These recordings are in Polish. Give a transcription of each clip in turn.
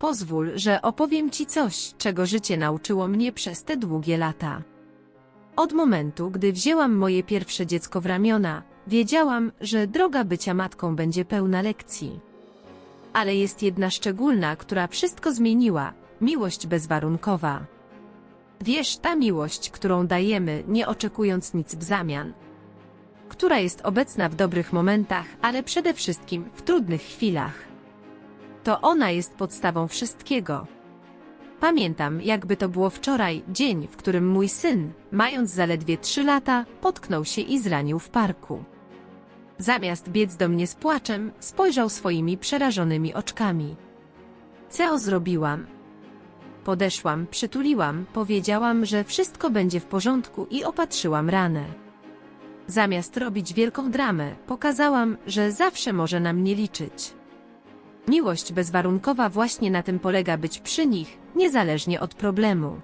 Pozwól, że opowiem Ci coś, czego życie nauczyło mnie przez te długie lata. Od momentu, gdy wzięłam moje pierwsze dziecko w ramiona, wiedziałam, że droga bycia matką będzie pełna lekcji. Ale jest jedna szczególna, która wszystko zmieniła miłość bezwarunkowa. Wiesz, ta miłość, którą dajemy, nie oczekując nic w zamian. Która jest obecna w dobrych momentach, ale przede wszystkim w trudnych chwilach. To ona jest podstawą wszystkiego. Pamiętam, jakby to było wczoraj, dzień, w którym mój syn, mając zaledwie trzy lata, potknął się i zranił w parku. Zamiast biec do mnie z płaczem, spojrzał swoimi przerażonymi oczkami. Co zrobiłam? Podeszłam, przytuliłam, powiedziałam, że wszystko będzie w porządku i opatrzyłam ranę. Zamiast robić wielką dramę, pokazałam, że zawsze może na mnie liczyć. Miłość bezwarunkowa właśnie na tym polega być przy nich, niezależnie od problemu.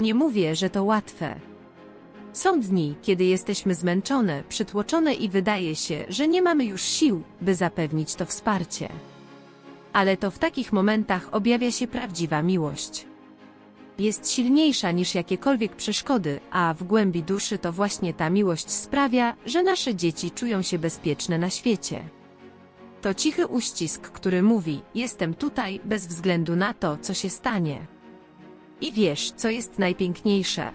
Nie mówię, że to łatwe. Są dni, kiedy jesteśmy zmęczone, przytłoczone i wydaje się, że nie mamy już sił, by zapewnić to wsparcie. Ale to w takich momentach objawia się prawdziwa miłość. Jest silniejsza niż jakiekolwiek przeszkody, a w głębi duszy to właśnie ta miłość sprawia, że nasze dzieci czują się bezpieczne na świecie. To cichy uścisk, który mówi: Jestem tutaj bez względu na to, co się stanie. I wiesz, co jest najpiękniejsze.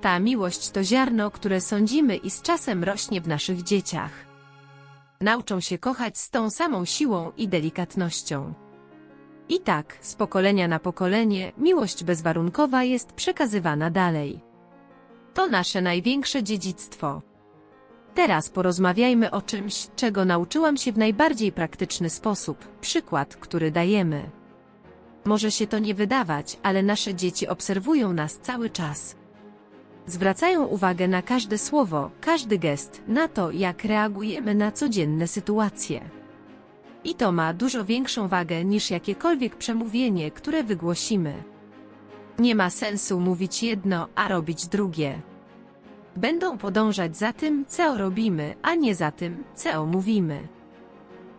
Ta miłość to ziarno, które sądzimy i z czasem rośnie w naszych dzieciach. Nauczą się kochać z tą samą siłą i delikatnością. I tak, z pokolenia na pokolenie, miłość bezwarunkowa jest przekazywana dalej. To nasze największe dziedzictwo. Teraz porozmawiajmy o czymś, czego nauczyłam się w najbardziej praktyczny sposób przykład, który dajemy. Może się to nie wydawać, ale nasze dzieci obserwują nas cały czas. Zwracają uwagę na każde słowo, każdy gest, na to, jak reagujemy na codzienne sytuacje. I to ma dużo większą wagę niż jakiekolwiek przemówienie, które wygłosimy. Nie ma sensu mówić jedno, a robić drugie. Będą podążać za tym, co robimy, a nie za tym, co mówimy.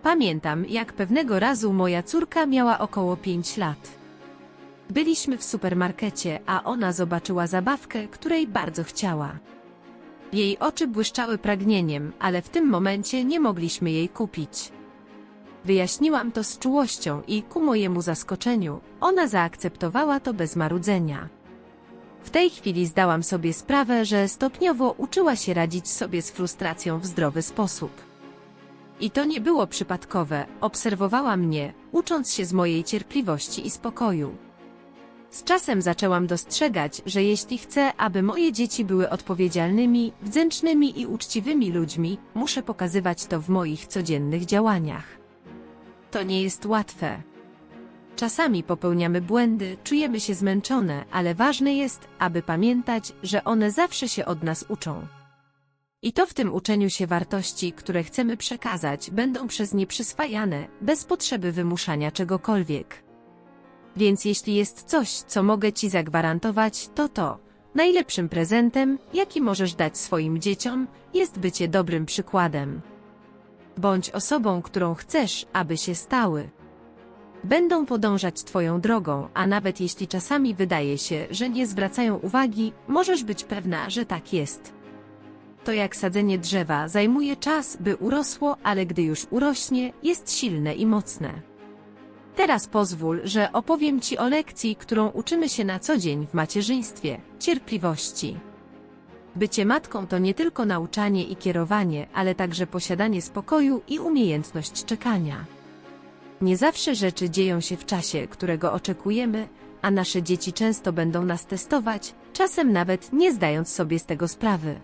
Pamiętam, jak pewnego razu moja córka miała około 5 lat. Byliśmy w supermarkecie, a ona zobaczyła zabawkę, której bardzo chciała. Jej oczy błyszczały pragnieniem, ale w tym momencie nie mogliśmy jej kupić. Wyjaśniłam to z czułością i ku mojemu zaskoczeniu, ona zaakceptowała to bez marudzenia. W tej chwili zdałam sobie sprawę, że stopniowo uczyła się radzić sobie z frustracją w zdrowy sposób. I to nie było przypadkowe, obserwowała mnie, ucząc się z mojej cierpliwości i spokoju. Z czasem zaczęłam dostrzegać, że jeśli chcę, aby moje dzieci były odpowiedzialnymi, wdzięcznymi i uczciwymi ludźmi, muszę pokazywać to w moich codziennych działaniach. To nie jest łatwe. Czasami popełniamy błędy, czujemy się zmęczone, ale ważne jest, aby pamiętać, że one zawsze się od nas uczą. I to w tym uczeniu się wartości, które chcemy przekazać, będą przez nie przyswajane, bez potrzeby wymuszania czegokolwiek. Więc jeśli jest coś, co mogę Ci zagwarantować, to to. Najlepszym prezentem, jaki możesz dać swoim dzieciom, jest bycie dobrym przykładem. Bądź osobą, którą chcesz, aby się stały. Będą podążać Twoją drogą, a nawet jeśli czasami wydaje się, że nie zwracają uwagi, możesz być pewna, że tak jest. To jak sadzenie drzewa zajmuje czas, by urosło, ale gdy już urośnie, jest silne i mocne. Teraz pozwól, że opowiem Ci o lekcji, którą uczymy się na co dzień w macierzyństwie cierpliwości. Bycie matką to nie tylko nauczanie i kierowanie, ale także posiadanie spokoju i umiejętność czekania. Nie zawsze rzeczy dzieją się w czasie, którego oczekujemy, a nasze dzieci często będą nas testować, czasem nawet nie zdając sobie z tego sprawy.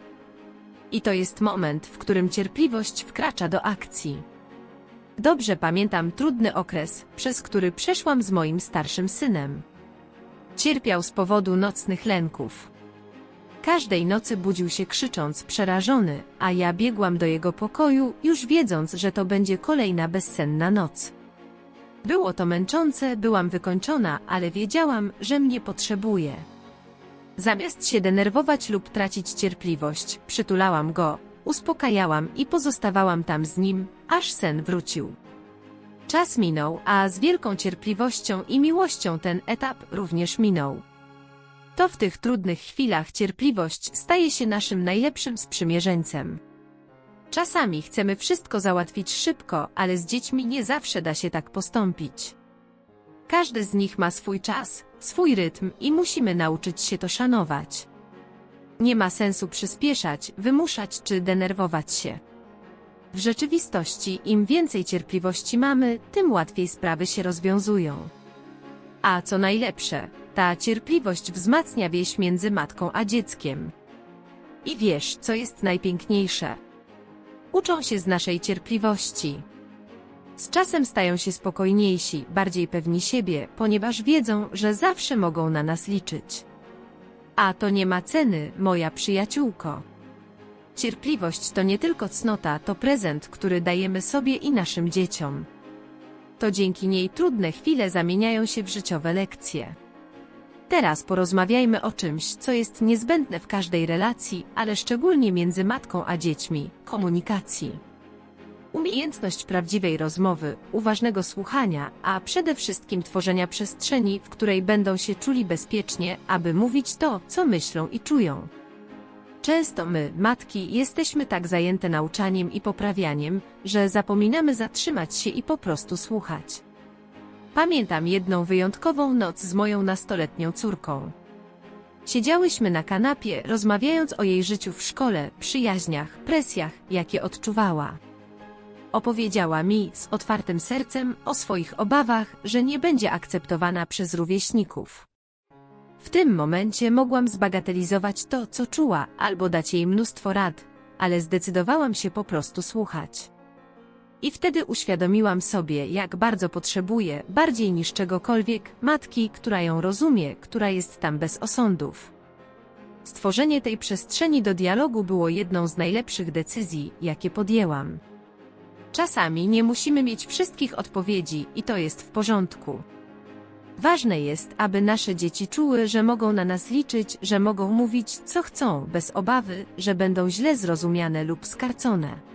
I to jest moment, w którym cierpliwość wkracza do akcji. Dobrze pamiętam trudny okres, przez który przeszłam z moim starszym synem. Cierpiał z powodu nocnych lęków. Każdej nocy budził się krzycząc, przerażony, a ja biegłam do jego pokoju, już wiedząc, że to będzie kolejna bezsenna noc. Było to męczące, byłam wykończona, ale wiedziałam, że mnie potrzebuje. Zamiast się denerwować lub tracić cierpliwość, przytulałam go, uspokajałam i pozostawałam tam z nim, aż sen wrócił. Czas minął, a z wielką cierpliwością i miłością ten etap również minął. To w tych trudnych chwilach cierpliwość staje się naszym najlepszym sprzymierzeńcem. Czasami chcemy wszystko załatwić szybko, ale z dziećmi nie zawsze da się tak postąpić. Każdy z nich ma swój czas, swój rytm i musimy nauczyć się to szanować. Nie ma sensu przyspieszać, wymuszać czy denerwować się. W rzeczywistości im więcej cierpliwości mamy, tym łatwiej sprawy się rozwiązują. A co najlepsze, ta cierpliwość wzmacnia więź między matką a dzieckiem. I wiesz, co jest najpiękniejsze? Uczą się z naszej cierpliwości. Z czasem stają się spokojniejsi, bardziej pewni siebie, ponieważ wiedzą, że zawsze mogą na nas liczyć. A to nie ma ceny, moja przyjaciółko. Cierpliwość to nie tylko cnota, to prezent, który dajemy sobie i naszym dzieciom. To dzięki niej trudne chwile zamieniają się w życiowe lekcje. Teraz porozmawiajmy o czymś, co jest niezbędne w każdej relacji, ale szczególnie między matką a dziećmi komunikacji. Umiejętność prawdziwej rozmowy, uważnego słuchania, a przede wszystkim tworzenia przestrzeni, w której będą się czuli bezpiecznie, aby mówić to, co myślą i czują. Często my, matki, jesteśmy tak zajęte nauczaniem i poprawianiem, że zapominamy zatrzymać się i po prostu słuchać. Pamiętam jedną wyjątkową noc z moją nastoletnią córką. Siedziałyśmy na kanapie, rozmawiając o jej życiu w szkole, przyjaźniach, presjach, jakie odczuwała. Opowiedziała mi z otwartym sercem o swoich obawach, że nie będzie akceptowana przez rówieśników. W tym momencie mogłam zbagatelizować to, co czuła, albo dać jej mnóstwo rad, ale zdecydowałam się po prostu słuchać. I wtedy uświadomiłam sobie, jak bardzo potrzebuję, bardziej niż czegokolwiek, matki, która ją rozumie, która jest tam bez osądów. Stworzenie tej przestrzeni do dialogu było jedną z najlepszych decyzji, jakie podjęłam. Czasami nie musimy mieć wszystkich odpowiedzi i to jest w porządku. Ważne jest, aby nasze dzieci czuły, że mogą na nas liczyć, że mogą mówić, co chcą, bez obawy, że będą źle zrozumiane lub skarcone.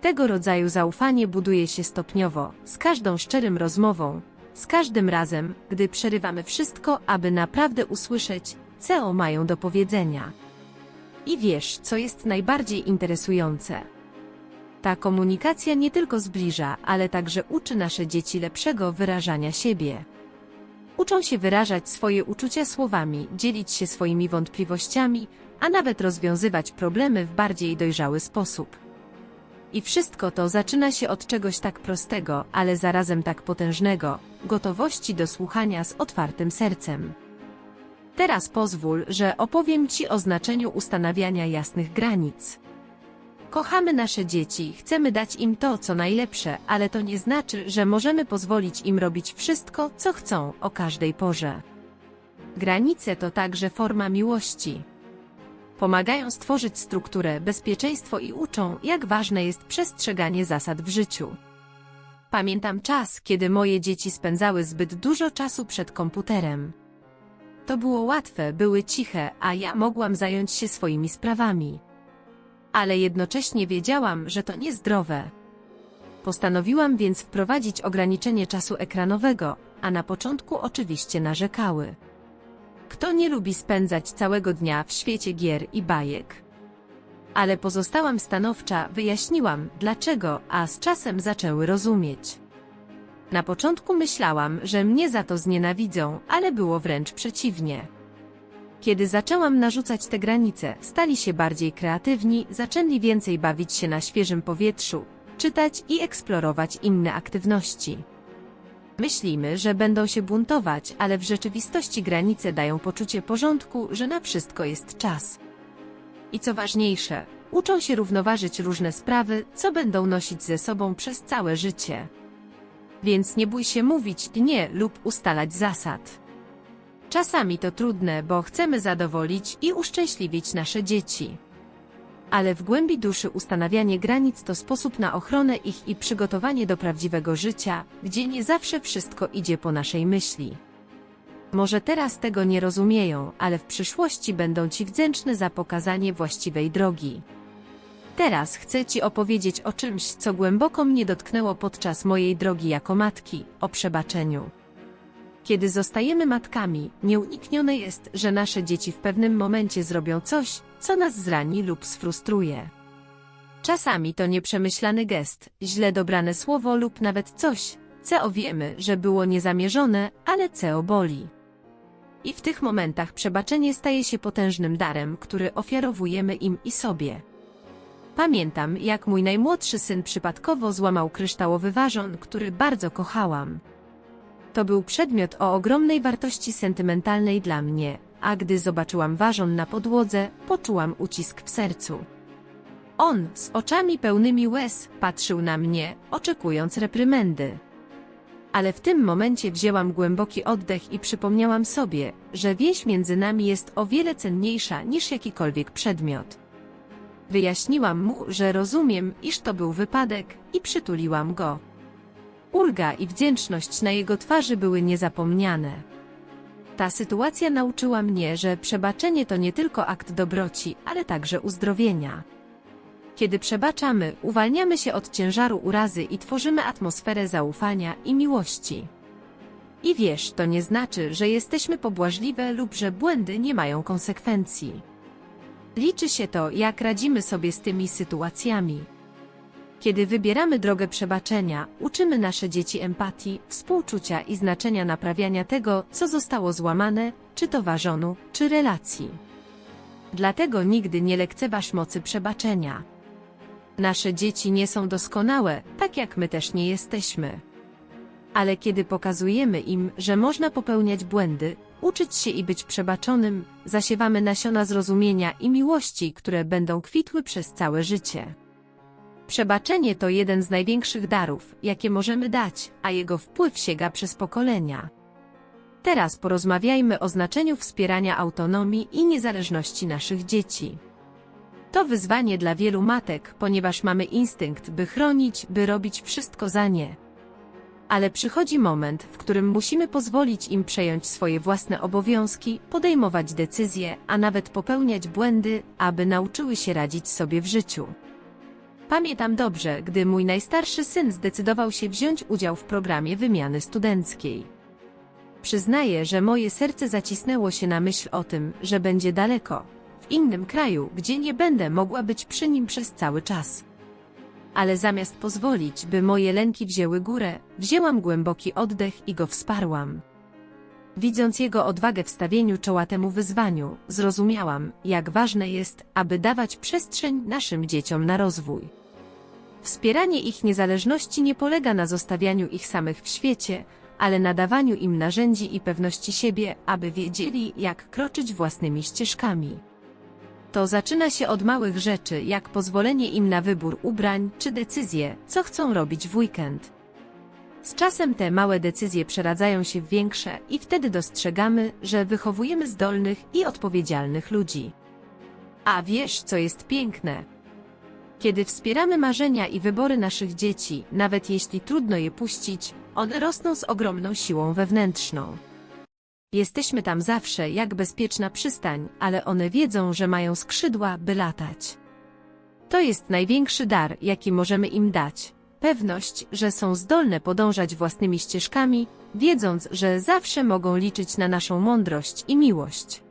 Tego rodzaju zaufanie buduje się stopniowo, z każdą szczerym rozmową, z każdym razem, gdy przerywamy wszystko, aby naprawdę usłyszeć, co mają do powiedzenia. I wiesz, co jest najbardziej interesujące. Ta komunikacja nie tylko zbliża, ale także uczy nasze dzieci lepszego wyrażania siebie. Uczą się wyrażać swoje uczucia słowami, dzielić się swoimi wątpliwościami, a nawet rozwiązywać problemy w bardziej dojrzały sposób. I wszystko to zaczyna się od czegoś tak prostego, ale zarazem tak potężnego gotowości do słuchania z otwartym sercem. Teraz pozwól, że opowiem Ci o znaczeniu ustanawiania jasnych granic. Kochamy nasze dzieci, chcemy dać im to, co najlepsze, ale to nie znaczy, że możemy pozwolić im robić wszystko, co chcą, o każdej porze. Granice to także forma miłości. Pomagają stworzyć strukturę, bezpieczeństwo i uczą, jak ważne jest przestrzeganie zasad w życiu. Pamiętam czas, kiedy moje dzieci spędzały zbyt dużo czasu przed komputerem. To było łatwe, były ciche, a ja mogłam zająć się swoimi sprawami ale jednocześnie wiedziałam, że to niezdrowe. Postanowiłam więc wprowadzić ograniczenie czasu ekranowego, a na początku oczywiście narzekały. Kto nie lubi spędzać całego dnia w świecie gier i bajek? Ale pozostałam stanowcza, wyjaśniłam, dlaczego, a z czasem zaczęły rozumieć. Na początku myślałam, że mnie za to znienawidzą, ale było wręcz przeciwnie. Kiedy zaczęłam narzucać te granice, stali się bardziej kreatywni, zaczęli więcej bawić się na świeżym powietrzu, czytać i eksplorować inne aktywności. Myślimy, że będą się buntować, ale w rzeczywistości granice dają poczucie porządku, że na wszystko jest czas. I co ważniejsze, uczą się równoważyć różne sprawy, co będą nosić ze sobą przez całe życie. Więc nie bój się mówić nie lub ustalać zasad. Czasami to trudne, bo chcemy zadowolić i uszczęśliwić nasze dzieci. Ale w głębi duszy ustanawianie granic to sposób na ochronę ich i przygotowanie do prawdziwego życia, gdzie nie zawsze wszystko idzie po naszej myśli. Może teraz tego nie rozumieją, ale w przyszłości będą ci wdzięczne za pokazanie właściwej drogi. Teraz chcę Ci opowiedzieć o czymś, co głęboko mnie dotknęło podczas mojej drogi jako matki, o przebaczeniu. Kiedy zostajemy matkami, nieuniknione jest, że nasze dzieci w pewnym momencie zrobią coś, co nas zrani lub sfrustruje. Czasami to nieprzemyślany gest, źle dobrane słowo lub nawet coś, co wiemy, że było niezamierzone, ale co boli. I w tych momentach przebaczenie staje się potężnym darem, który ofiarowujemy im i sobie. Pamiętam, jak mój najmłodszy syn przypadkowo złamał kryształowy ważon, który bardzo kochałam. To był przedmiot o ogromnej wartości sentymentalnej dla mnie, a gdy zobaczyłam ważon na podłodze, poczułam ucisk w sercu. On, z oczami pełnymi łez, patrzył na mnie, oczekując reprymendy. Ale w tym momencie wzięłam głęboki oddech i przypomniałam sobie, że więź między nami jest o wiele cenniejsza niż jakikolwiek przedmiot. Wyjaśniłam mu, że rozumiem, iż to był wypadek, i przytuliłam go. Ulga i wdzięczność na jego twarzy były niezapomniane. Ta sytuacja nauczyła mnie, że przebaczenie to nie tylko akt dobroci, ale także uzdrowienia. Kiedy przebaczamy, uwalniamy się od ciężaru urazy i tworzymy atmosferę zaufania i miłości. I wiesz, to nie znaczy, że jesteśmy pobłażliwe lub że błędy nie mają konsekwencji. Liczy się to, jak radzimy sobie z tymi sytuacjami. Kiedy wybieramy drogę przebaczenia, uczymy nasze dzieci empatii, współczucia i znaczenia naprawiania tego, co zostało złamane, czy to ważonu, czy relacji. Dlatego nigdy nie lekceważ mocy przebaczenia. Nasze dzieci nie są doskonałe, tak jak my też nie jesteśmy. Ale kiedy pokazujemy im, że można popełniać błędy, uczyć się i być przebaczonym, zasiewamy nasiona zrozumienia i miłości, które będą kwitły przez całe życie. Przebaczenie to jeden z największych darów, jakie możemy dać, a jego wpływ sięga przez pokolenia. Teraz porozmawiajmy o znaczeniu wspierania autonomii i niezależności naszych dzieci. To wyzwanie dla wielu matek, ponieważ mamy instynkt, by chronić, by robić wszystko za nie. Ale przychodzi moment, w którym musimy pozwolić im przejąć swoje własne obowiązki, podejmować decyzje, a nawet popełniać błędy, aby nauczyły się radzić sobie w życiu. Pamiętam dobrze, gdy mój najstarszy syn zdecydował się wziąć udział w programie wymiany studenckiej. Przyznaję, że moje serce zacisnęło się na myśl o tym, że będzie daleko, w innym kraju, gdzie nie będę mogła być przy nim przez cały czas. Ale zamiast pozwolić, by moje lęki wzięły górę, wzięłam głęboki oddech i go wsparłam. Widząc jego odwagę w stawieniu czoła temu wyzwaniu, zrozumiałam, jak ważne jest, aby dawać przestrzeń naszym dzieciom na rozwój. Wspieranie ich niezależności nie polega na zostawianiu ich samych w świecie, ale na dawaniu im narzędzi i pewności siebie, aby wiedzieli, jak kroczyć własnymi ścieżkami. To zaczyna się od małych rzeczy, jak pozwolenie im na wybór ubrań czy decyzję, co chcą robić w weekend. Z czasem te małe decyzje przeradzają się w większe i wtedy dostrzegamy, że wychowujemy zdolnych i odpowiedzialnych ludzi. A wiesz, co jest piękne? Kiedy wspieramy marzenia i wybory naszych dzieci, nawet jeśli trudno je puścić, one rosną z ogromną siłą wewnętrzną. Jesteśmy tam zawsze jak bezpieczna przystań, ale one wiedzą, że mają skrzydła, by latać. To jest największy dar, jaki możemy im dać. Pewność, że są zdolne podążać własnymi ścieżkami, wiedząc, że zawsze mogą liczyć na naszą mądrość i miłość.